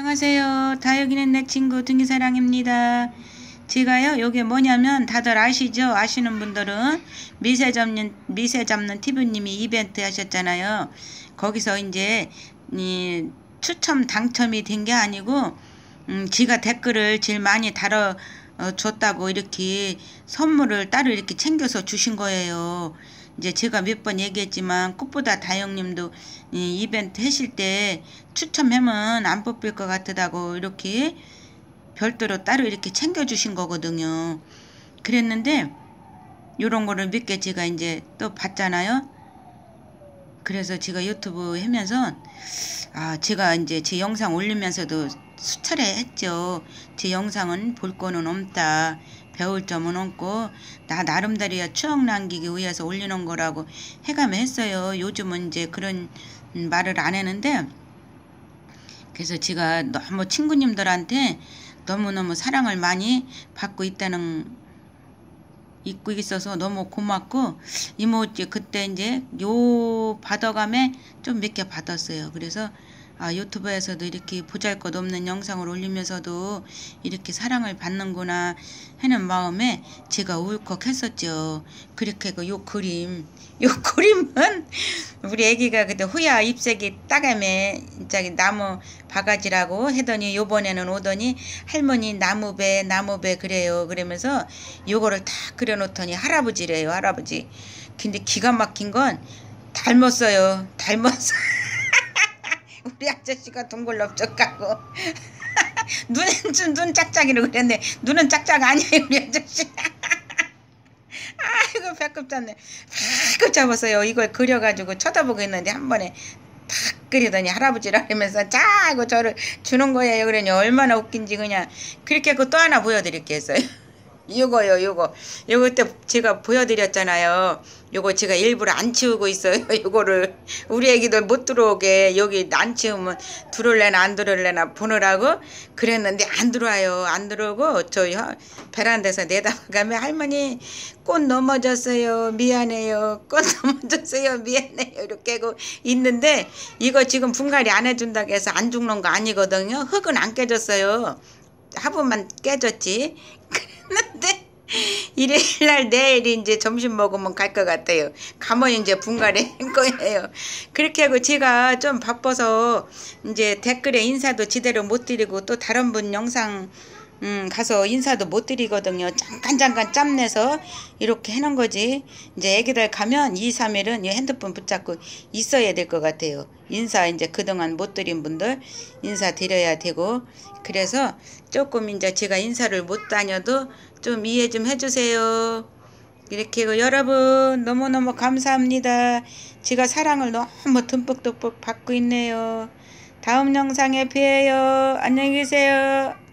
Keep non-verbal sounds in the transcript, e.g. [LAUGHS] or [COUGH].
안녕하세요. 다여기는 내 친구 등기사랑입니다. 제가요, 요게 뭐냐면 다들 아시죠? 아시는 분들은 미세 잡는, 미세 잡는 티브님이 이벤트 하셨잖아요. 거기서 이제, 이, 추첨 당첨이 된 게 아니고, 음, 지가 댓글을 제일 많이 달아 어, 줬다고 이렇게 선물을 따로 이렇게 챙겨서 주신 거예요. 이제 제가 몇 번 얘기했지만 꽃보다 다영님도 이 이벤트 하실 때 추첨하면 안 뽑힐 것 같다고 이렇게 별도로 따로 이렇게 챙겨주신 거거든요. 그랬는데 요런 거를 몇 개 제가 이제 또 봤잖아요. 그래서 제가 유튜브 하면서 아 제가 이제 제 영상 올리면서도 수차례 했죠. 제 영상은 볼 거는 없다. 배울 점은 없고 나 나름대로야 추억 남기기 위해서 올리는 거라고 해가며 했어요. 요즘은 이제 그런 말을 안 했는데 그래서 제가 너무 친구님들한테 너무너무 사랑을 많이 받고 있다는 입고 있어서 너무 고맙고 이모 그때 이제 요 받아감에 좀 몇 개 받았어요. 그래서 아, 유튜브에서도 이렇게 보잘것 없는 영상을 올리면서도 이렇게 사랑을 받는구나 하는 마음에 제가 울컥했었죠. 그렇게 그 요 그림, [LAUGHS] 요 그림은 우리 애기가 그때 후야 잎색이 따가매 저기 나무 바가지라고 하더니 요번에는 오더니 할머니 나무배 나무배 그래요. 그러면서 요거를 다 그려놓더니 할아버지래요. 할아버지. 근데 기가 막힌 건 닮았어요. 닮았어요. 우리 아저씨가 동글럽적 가고. 눈은 좀눈 짝짝이라고 그랬는데 눈은 짝짝 아니에요 우리 아저씨. [LAUGHS] 아이고 배꼽 잡네. 배꼽 잡았어요. 이걸 그려가지고 쳐다보고 있는데 한 번에 탁 그리더니 할아버지라 그러면서 자고 저를 주는 거예요. 그러니 얼마나 웃긴지 그냥 그렇게 그 또 하나 보여드릴게 했어요. 요거요 [LAUGHS] 요거. 요거 때 제가 보여드렸잖아요 요거 제가 일부러 안 치우고 있어요. [LAUGHS] 요거를. 우리 애기들 못 들어오게 여기 안 치우면 들어올래나 안 들어올래나 보느라고 그랬는데 안 들어와요. 안 들어오고 저 베란다에서 내다가면 할머니 꽃 넘어졌어요. 미안해요. 꽃 [LAUGHS] 넘어졌어요. 미안해요. 이렇게 하고 있는데 이거 지금 분갈이 안 해준다고 해서 안 죽는 거 아니거든요. 흙은 안 깨졌어요. 화분만 깨졌지. [LAUGHS] 그랬는데 [LAUGHS] 일요일날 내일 이제 점심 먹으면 갈 것 같아요. 가면 이제 분갈이 할 거예요. 그렇게 하고 제가 좀 바빠서 이제 댓글에 인사도 제대로 못 드리고 또 다른 분 영상 음, 가서 인사도 못 드리거든요. 잠깐 잠깐 짬내서 이렇게 해놓은 거지. 이제 애기들 가면 2, 3일은 이 핸드폰 붙잡고 있어야 될 것 같아요. 인사 이제 그동안 못 드린 분들 인사 드려야 되고 그래서 조금 이제 제가 인사를 못 다녀도 좀 이해 좀 해주세요. 이렇게 여러분 너무너무 감사합니다. 제가 사랑을 너무 듬뿍듬뿍 받고 있네요. 다음 영상에 뵈요. 안녕히 계세요.